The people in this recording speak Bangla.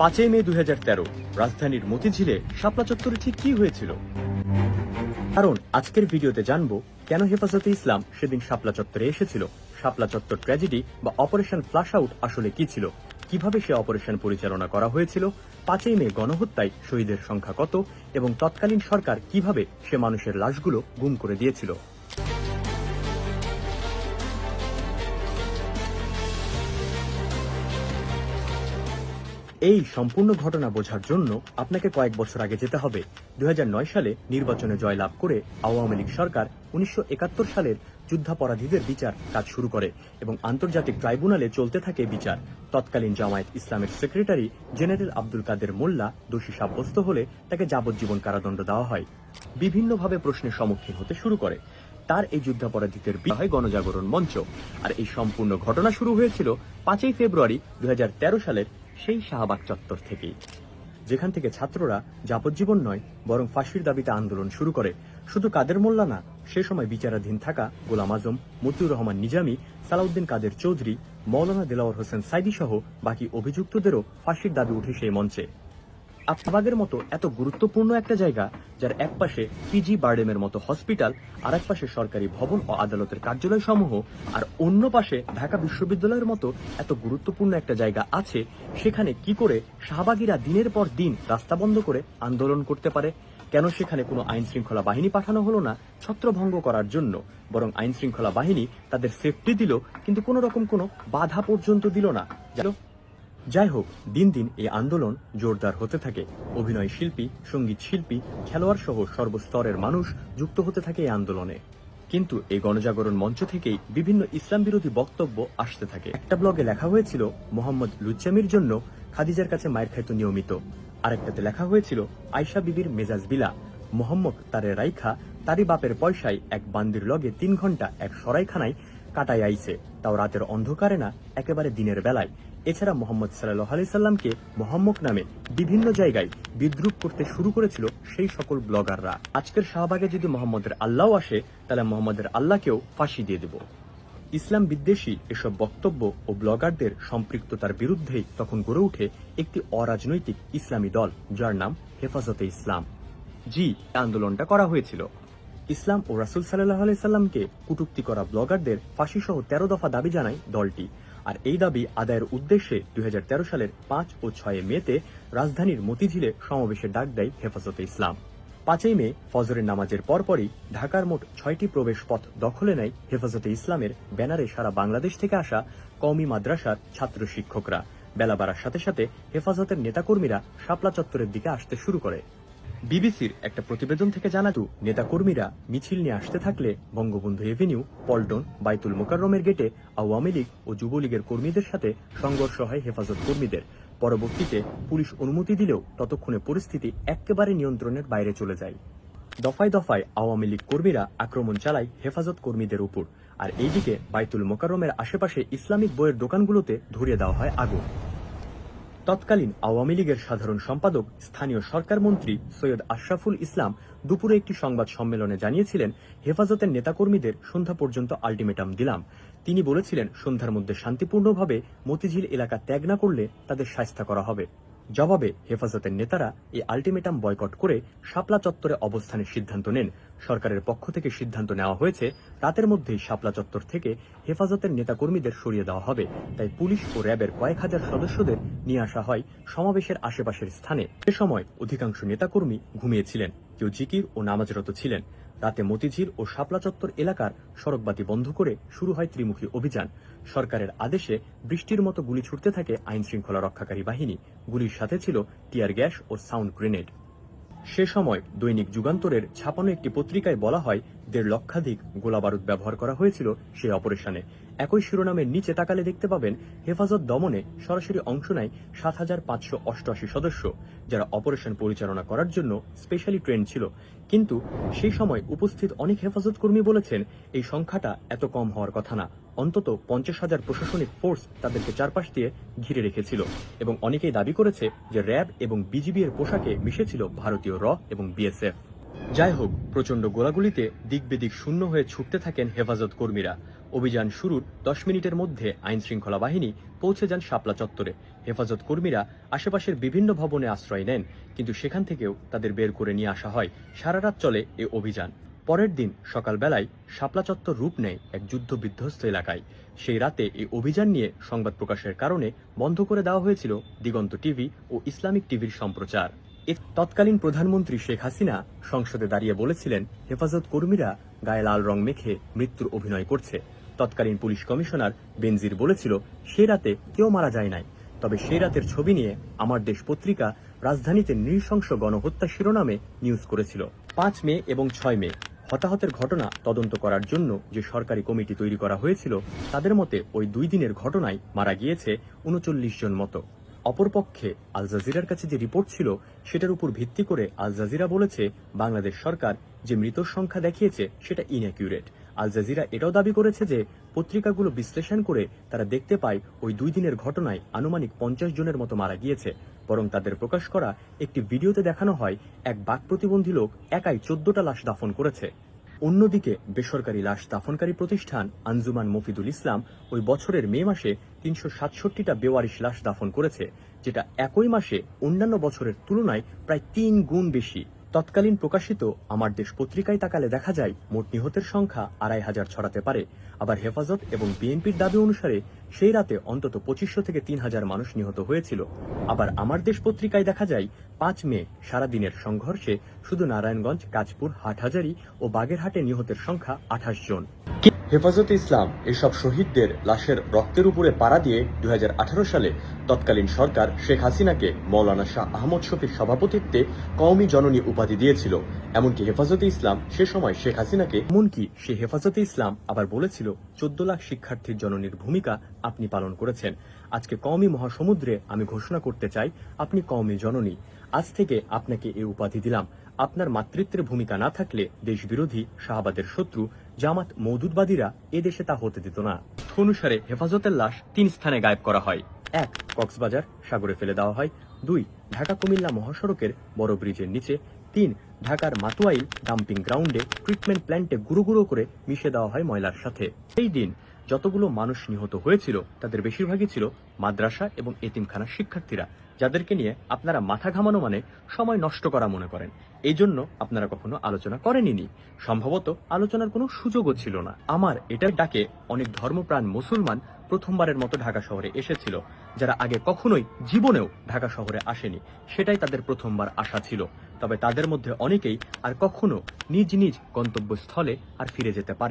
পাঁচই মে দু হাজার তেরো। রাজধানীর মতিঝিলে শাপলা চত্বরে ঠিক কি হয়েছিল? কারণ আজকের ভিডিওতে জানব কেন হেফাজতে ইসলাম সেদিন শাপলা চত্বরে এসেছিল? শাপলা চত্বর ট্র্যাজেডি বা অপারেশন ফ্লাশ আউট আসলে কি ছিল? কীভাবে সে অপারেশন পরিচালনা করা হয়েছিল? পাঁচই মে গণহত্যায় শহীদের সংখ্যা কত? এবং তৎকালীন সরকার কীভাবে সে মানুষের লাশগুলো গুম করে দিয়েছিল? এই সম্পূর্ণ ঘটনা বোঝার জন্য আপনাকে কয়েক বছর আগে যেতে হবে। দুই সালে নির্বাচনে জয়লাভ করে আওয়ামী লীগ সরকার উনিশশো একাত্তর সালের যুদ্ধাপরাধীদের বিচার কাজ শুরু করে এবং আন্তর্জাতিক ট্রাইব্যুনালে চলতে থাকে বিচার। তৎকালীন জামায়াত ইসলামের সেক্রেটারি জেনারেল আব্দুল কাদের মোল্লা দোষী সাব্যস্ত হলে তাকে যাবজ্জীবন কারাদণ্ড দেওয়া হয়। বিভিন্নভাবে প্রশ্নের সম্মুখীন হতে শুরু করে। তার এই যুদ্ধাপরাধীদের হয় গণজাগরণ মঞ্চ। আর এই সম্পূর্ণ ঘটনা শুরু হয়েছিল পাঁচই ফেব্রুয়ারি দুই হাজার তেরো সালের সেই শাহবাগ চত্বর থেকেই। যেখান থেকে ছাত্ররা যাবজ্জীবন নয়, বরং ফাঁসির দাবিতে আন্দোলন শুরু করে। শুধু কাদের মোল্লা না, সে সময় বিচারাধীন থাকা গোলাম আজম, মতিউর রহমান নিজামী, সালাউদ্দিন কাদের চৌধুরী, মৌলানা দেলাওয়ার হোসেন সাইদি সহ বাকি অভিযুক্তদেরও ফাঁসির দাবি উঠে সেই মঞ্চে। আফতাবাগের মতো এত গুরুত্বপূর্ণ একটা জায়গা যার এক পাশে পিজি বার্ডেমের মতো হসপিটাল আর এক পাশে সরকারি ভবন ও আদালতের কার্যালয় সমূহ আর অন্য পাশে ঢাকা বিশ্ববিদ্যালয়ের মতো এত গুরুত্বপূর্ণ একটা জায়গা আছে, সেখানে কি করে শাহবাগীরা দিনের পর দিন রাস্তা বন্ধ করে আন্দোলন করতে পারে? কেন সেখানে কোনো আইন শৃঙ্খলা বাহিনী পাঠানো হলো না ছত্রভঙ্গ করার জন্য? বরং আইন শৃঙ্খলা বাহিনী তাদের সেফটি দিল, কিন্তু কোনো রকম কোনো বাধা পর্যন্ত দিল না। যাই হোক দিন দিন এই আন্দোলন জোরদার হতে থাকে। অভিনয় শিল্পী, সংগীত শিল্পী খেলোয়াড় সহ সর্বস্তরের মানুষ যুক্ত হতে থাকে এই আন্দোলনে। কিন্তু এই গণজাগরণ মঞ্চ থেকেই বিভিন্ন ইসলাম বিরোধী বক্তব্য আসতে থাকে। একটা ব্লগে লেখা হয়েছিল, মোহাম্মদ লুচ্চামির জন্য খাদিজার কাছে মায়ের খাইতো নিয়মিত। আরেকটাতে লেখা হয়েছিল আয়সা বিবির মেজাজ বিলা। মোহাম্মদ তারে রাইখা, তারই বাপের পয়সায় এক বান্দির লগে তিন ঘণ্টা এক সরাইখানায় কাটাই আইছে। তাও রাতের অন্ধকারে না, একেবারে দিনের বেলায়। এছাড়া মোহাম্মদ সাল্লাহ আলি সাল্লামকে মোহাম্মক নামে বিভিন্ন জায়গায় বিদ্রুপ করতে শুরু করেছিল সেই সকল ব্লগাররা। আজকের শাহবাগে যদি মোহাম্মদের আল্লাহ আসে, তাহলে মোহাম্মদের আল্লাহকেও ফাঁসি দিয়ে দেব। ইসলাম বিদ্বেষী এসব বক্তব্য ও ব্লগারদের সম্পৃক্ততার বিরুদ্ধেই তখন গড়ে ওঠে একটি অরাজনৈতিক ইসলামী দল, যার নাম হেফাজতে ইসলাম। জি আন্দোলনটা করা হয়েছিল। ইসলাম ও রাসুল সাল্লাহ সাল্লামকে কটূক্তি করা ব্লগারদের ফাঁসি সহ তেরো দফা দাবি জানায় দলটি। আর এই দাবি আদায়ের উদ্দেশ্যে দুই হাজার তেরো সালের পাঁচ ও ছয় মেতে রাজধানীর মতিঝিলে সমাবেশের ডাক দেয় হেফাজতে ইসলাম। পাঁচই মে ফজরের নামাজের পরপরই ঢাকার মোট ছয়টি প্রবেশ পথ দখলে নেয় হেফাজতে ইসলামের ব্যানারে সারা বাংলাদেশ থেকে আসা কওমি মাদ্রাসার ছাত্র শিক্ষকরা। বেলা বাড়ার সাথে সাথে হেফাজতের নেতাকর্মীরা শাপলা চত্বরের দিকে আসতে শুরু করে। বিবিসির একটা প্রতিবেদন থেকে জানাতু, নেতাকর্মীরা মিছিল নিয়ে আসতে থাকলে বঙ্গবন্ধু এভিনিউ, পল্টন, বাইতুল মোকাররমের গেটে আওয়ামী লীগ ও যুবলীগের কর্মীদের সাথে সংঘর্ষ হয় হেফাজত কর্মীদের। পরবর্তীতে পুলিশ অনুমতি দিলেও ততক্ষণে পরিস্থিতি একেবারে নিয়ন্ত্রণের বাইরে চলে যায়। দফায় দফায় আওয়ামী লীগ কর্মীরা আক্রমণ চালায় হেফাজত কর্মীদের উপর। আর এইদিকে বাইতুল মোকাররমের আশেপাশে ইসলামিক বইয়ের দোকানগুলোতে ধরিয়ে দেওয়া হয় আগুন। তৎকালীন আওয়ামী লীগের সাধারণ সম্পাদক, স্থানীয় সরকার মন্ত্রী সৈয়দ আশরাফুল ইসলাম দুপুরে একটি সংবাদ সম্মেলনে জানিয়েছিলেন, হেফাজতের নেতাকর্মীদের সন্ধ্যা পর্যন্ত আলটিমেটাম দিলাম। তিনি বলেছিলেন, সন্ধ্যার মধ্যে শান্তিপূর্ণভাবে মতিঝিল এলাকা ত্যাগ না করলে তাদের শায়স্তা করা হবে। জবাবে হেফাজতের নেতারা এই আলটিমেটাম বয়কট করে শাপলা চত্বরে অবস্থানের সিদ্ধান্ত নেন। সরকারের পক্ষ থেকে সিদ্ধান্ত নেওয়া হয়েছে, রাতের মধ্যেই শাপলা চত্বর থেকে হেফাজতের নেতাকর্মীদের সরিয়ে দেওয়া হবে। তাই পুলিশ ও র্যাবের কয়েক হাজার সদস্যদের নিয়ে আসা হয় সমাবেশের আশেপাশের স্থানে। এ সময় অধিকাংশ নেতাকর্মী ঘুমিয়েছিলেন। কেউ জিকির ও নামাজরত ছিলেন। রাতে মতিঝিল ও শাপলা চত্বর এলাকার সড়কবাতি বন্ধ করে শুরু হয় ত্রিমুখী অভিযান। সরকারের আদেশে বৃষ্টির মতো গুলি ছুটতে থাকে আইন শৃঙ্খলা রক্ষাকারী বাহিনী। গুলির সাথে ছিল টিয়ার গ্যাস ও সাউন্ড গ্রেনেড। সে সময় দৈনিক যুগান্তরের ছাপানো একটি পত্রিকায় বলা হয়, দেড় লক্ষাধিক গোলাবারুদ ব্যবহার করা হয়েছিল সেই অপারেশনে। একই শিরোনামের নিচে তাকালে দেখতে পাবেন, হেফাজত দমনে সরাসরি অংশ নেয় সাত হাজার পাঁচশো অষ্টআশি সদস্য, যারা অপারেশন পরিচালনা করার জন্য স্পেশালি ট্রেন ছিল। কিন্তু সেই সময় উপস্থিত অনেক হেফাজত কর্মী বলেছেন, এই সংখ্যাটা এত কম হওয়ার কথা না। অন্তত পঞ্চাশ হাজার প্রশাসনিক ফোর্স তাদেরকে চারপাশ দিয়ে ঘিরে রেখেছিল এবং অনেকেই দাবি করেছে যে র্যাব এবং বিজিবি এর পোশাকে মিশেছিল ভারতীয় র এবং বিএসএফ। যাই হোক, প্রচণ্ড গোলাগুলিতে দিক বেদিক শূন্য হয়ে ছুটতে থাকেন হেফাজত কর্মীরা। অভিযান শুরুর দশ মিনিটের মধ্যে আইন শৃঙ্খলা বাহিনী পৌঁছে যান শাপলা চত্বরে। হেফাজত কর্মীরা আশেপাশের বিভিন্ন ভবনে আশ্রয় নেন, কিন্তু সেখান থেকেও তাদের বের করে নিয়ে আসা হয়। সারা রাত চলে এ অভিযান। পরের দিন সকালবেলায় শাপলা চত্বর রূপ নেয় এক যুদ্ধ বিধ্বস্ত এলাকায়। সেই রাতে এই অভিযান নিয়ে সংবাদ প্রকাশের কারণে বন্ধ করে দেওয়া হয়েছিল দিগন্ত টিভি ও ইসলামিক টিভির সম্প্রচার। তৎকালীন প্রধানমন্ত্রী শেখ হাসিনা সংসদে দাঁড়িয়ে বলেছিলেন, হেফাজত কর্মীরা গায়ে লাল রং মেখে মৃত্যুর অভিনয় করছে। তৎকালীন পুলিশ কমিশনার বেনজির বলেছিল, সে রাতে কেউ মারা যায় নাই। তবে সেই রাতের ছবি নিয়ে আমার দেশ পত্রিকা রাজধানীতে নৃশংস গণহত্যা শিরোনামে নিউজ করেছিল। পাঁচ মে এবং ছয় মে হতাহতের ঘটনা তদন্ত করার জন্য যে সরকারি কমিটি তৈরি করা হয়েছিল, তাদের মতে ওই দুই দিনের ঘটনায় মারা গিয়েছে উনচল্লিশ জন মতো। অপরপক্ষে আল জাজিরার কাছে যে রিপোর্ট ছিল, সেটার উপর ভিত্তি করে আল জাজিরা বলেছে, বাংলাদেশ সরকার যে মৃতর সংখ্যা দেখিয়েছে, সেটা ইনঅ্যাকিউরেট আল জাজিরা এটাও দাবি করেছে যে পত্রিকাগুলো বিশ্লেষণ করে তারা দেখতে পায় ওই দুই দিনের ঘটনায় আনুমানিক পঞ্চাশ জনের মতো মারা গিয়েছে। বরং তাদের প্রকাশ করা একটি ভিডিওতে দেখানো হয়, এক বাক প্রতিবন্ধী লোক একাই চোদ্দটা লাশ দাফন করেছে। অন্যদিকে বেসরকারি লাশ দাফনকারী প্রতিষ্ঠান আঞ্জুমান মফিদুল ইসলাম ওই বছরের মে মাসে তিনশো সাতষট্টিটা বেওয়ারিশ লাশ দাফন করেছে, যেটা একই মাসে অন্যান্য বছরের তুলনায় প্রায় তিন গুণ বেশি। তৎকালীন প্রকাশিত আমার দেশ পত্রিকায় তাকালে দেখা যায়, মোট নিহতের সংখ্যা আড়াই হাজার ছড়াতে পারে। আবার হেফাজত এবং বিএনপির দাবি অনুসারে, সেই রাতে অন্তত পঁচিশশো থেকে তিন হাজার মানুষ নিহত হয়েছিল। আবার আমার দেশ পত্রিকায় দেখা যায়, পাঁচ মে, সারাদিনের সংঘর্ষে শুধু নারায়ণগঞ্জ, কাজপুর, হাটহাজারি ও বাগেরহাটে নিহতের সংখ্যা আঠাশ জন। হেফাজত ইসলাম এসব শহীদদের লাশের রক্তের উপরে পাড়া দিয়ে দু হাজার আঠারো সালে তৎকালীন সরকার শেখ হাসিনাকে মৌলানা শাহ আহমদ শফির সভাপতিত্বে কওমি জননী উপাধি দিয়েছিল। এমনকি হেফাজতে ইসলাম সে সময় শেখ হাসিনাকে এমনকি সে হেফাজতে ইসলাম আবার বলেছিল, চোদ্দ লাখ শিক্ষার্থীর জননীর ভূমিকা আপনি পালন করেছেন। আজকে কওমি মহাসমুদ্রে আমি ঘোষণা করতে চাই, আপনি কওমি জননী। আজ থেকে আপনাকে এই উপাধি দিলাম। আপনার মাতৃত্বের ভূমিকা না থাকলে দেশবিরোধী, শাহবাদের শত্রু, জামাত মৌদুদবাদীরা এ দেশে তা হতে দিত না। অনুসারে হেফাজতের লাশ তিন স্থানে গায়েব করা হয়। এক, কক্সবাজার, সাগরে ফেলে দেওয়া হয়। দুই, ঢাকা কুমিল্লা মহাসড়কের বড় ব্রিজের নিচে। তিন, ঢাকার মাতুয়াইল ডাম্পিং গ্রাউন্ডে ট্রিটমেন্ট প্ল্যান্টে গুঁড়ো গুঁড়ো করে মিশে দেওয়া হয় ময়লার সাথে। এই দিন যতগুলো মানুষ নিহত হয়েছিল, তাদের বেশিরভাগই ছিল মাদ্রাসা এবং এতিমখানার শিক্ষার্থীরা। যাদেরকে নিয়ে আপনারা মাথা ঘামানো মানে সময় নষ্ট করা মনে করেন। এই জন্য আপনারা কখনো আলোচনা করেননি। সম্ভবত আলোচনার কোনো সুযোগও ছিল না। আমার এটার ডাকে অনেক ধর্মপ্রাণ মুসলমান প্রথমবারের মতো ঢাকা শহরে এসেছিল, যারা আগে কখনোই জীবনেও ঢাকা শহরে আসেনি। সেটাই তাদের প্রথমবার আসা ছিল। তবে তাদের মধ্যে অনেকেই আর কখনো নিজ নিজ গন্তব্যস্থলে আর ফিরে যেতে পারে